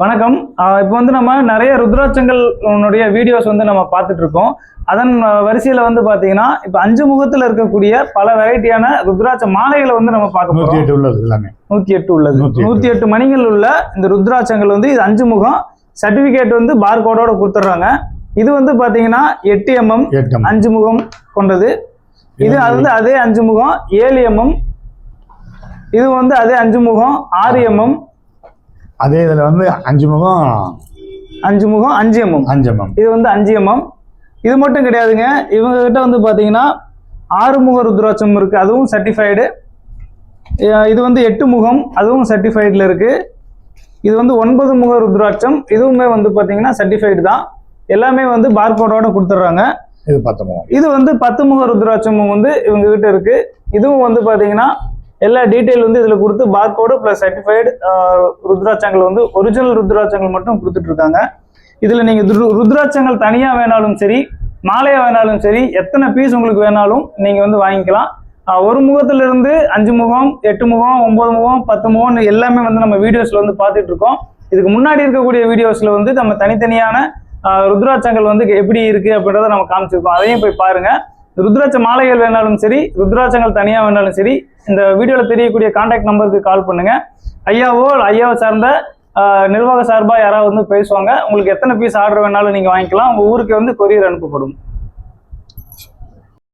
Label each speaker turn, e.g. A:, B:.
A: வணக்கம். இப்போ வந்து நம்ம நிறைய ருத்ராட்சங்கள் உன்னுடைய வீடியோஸ் வந்து நம்ம பார்த்துட்டு இருக்கோம் அதன் வரிசையில வந்து பாத்தீங்கன்னா இப்போ அஞ்சு முகத்துல இருக்கக்கூடிய பல வெரைட்டியான ருத்ராட்ச மாலைகளை வந்து நம்ம பார்க்க
B: நூற்றி எட்டு உள்ளது எல்லாமே.
A: நூத்தி எட்டு உள்ளது.
B: நூத்தி எட்டு.
A: மணிகள் உள்ள இந்த ருத்ராட்சங்கள் வந்து இது அஞ்சு முகம். சர்டிபிகேட் வந்து பார்கோடோட கொடுத்துட்றாங்க. இது வந்து பாத்தீங்கன்னா எட்டு எம்எம் அஞ்சு முகம் கொண்டது. இது அது வந்து அதே அஞ்சு முகம். ஏழு எம்எம் இது வந்து அதே அஞ்சு முகம். ஆறு எம்எம்
B: அதே இதில் வந்து அஞ்சு முகம்
A: அஞ்சு முகம் அஞ்சு எம்எம்
B: அஞ்சு எம்எம்
A: இது வந்து அஞ்சு எம்எம் இது மட்டும் கிடையாதுங்க. இவங்க கிட்ட வந்து பாத்தீங்கன்னா ஆறு முக ருத்ராட்சம் இருக்கு. அதுவும் சர்டிஃபைடு இது வந்து எட்டு முகம். அதுவும் சர்டிஃபைடில் இருக்கு. இது வந்து ஒன்பது முக ருத்ராட்சம். இதுவுமே வந்து பாத்தீங்கன்னா சர்டிஃபைடு தான். எல்லாமே வந்து பார்கோடோட கொடுத்துட்றாங்க.
B: இது பத்து முகம்.
A: இது வந்து பத்து முக ருத்ராட்சமும் வந்து இவங்க கிட்ட இருக்கு. இதுவும் வந்து பாத்தீங்கன்னா எல்லா டீட்டெயில் வந்து இதுல கொடுத்து பார்கோடு ப்ளஸ் சர்டிஃபைடு ருத்ராட்சங்கள் வந்து ஒரிஜினல் ருத்ராட்சங்கள் மட்டும் கொடுத்துட்டு இருக்காங்க. இதுல நீங்க ருத்ராட்சங்கள் தனியா வேணாலும் சரி மாலையா வேணாலும் சரி எத்தனை பீஸ் உங்களுக்கு வேணாலும் நீங்க வந்து வாங்கிக்கலாம். ஒரு முகத்துல இருந்து அஞ்சு முகம் எட்டு முகம் ஒன்பது முகம் பத்து முகம் எல்லாமே வந்து நம்ம வீடியோஸ்ல வந்து பார்த்துட்டு இருக்கோம். இதுக்கு முன்னாடி இருக்கக்கூடிய வீடியோஸ்ல வந்து நம்ம தனித்தனியான ருத்ராட்சங்கள் வந்து எப்படி இருக்கு அப்படின்றத நம்ம காமிச்சிருக்கோம். அதையும் போய் பாருங்க. ருத்ராட்ச மாலைகள் வேணாலும் சரி ருத்ராட்சங்கள் தனியாக வேணாலும் சரி இந்த வீடியோவில் தெரியக்கூடிய கான்டாக்ட் நம்பருக்கு கால் பண்ணுங்க. ஐயாவோ ஐயாவை சார்ந்த நிர்வாக சார்பாக யாராவது வந்து பேசுவாங்க. உங்களுக்கு எத்தனை பீஸ் ஆர்டர் வேணாலும் நீங்கள் வாங்கிக்கலாம். உங்கள் ஊருக்கு வந்து கொரியர் அனுப்பப்படும்.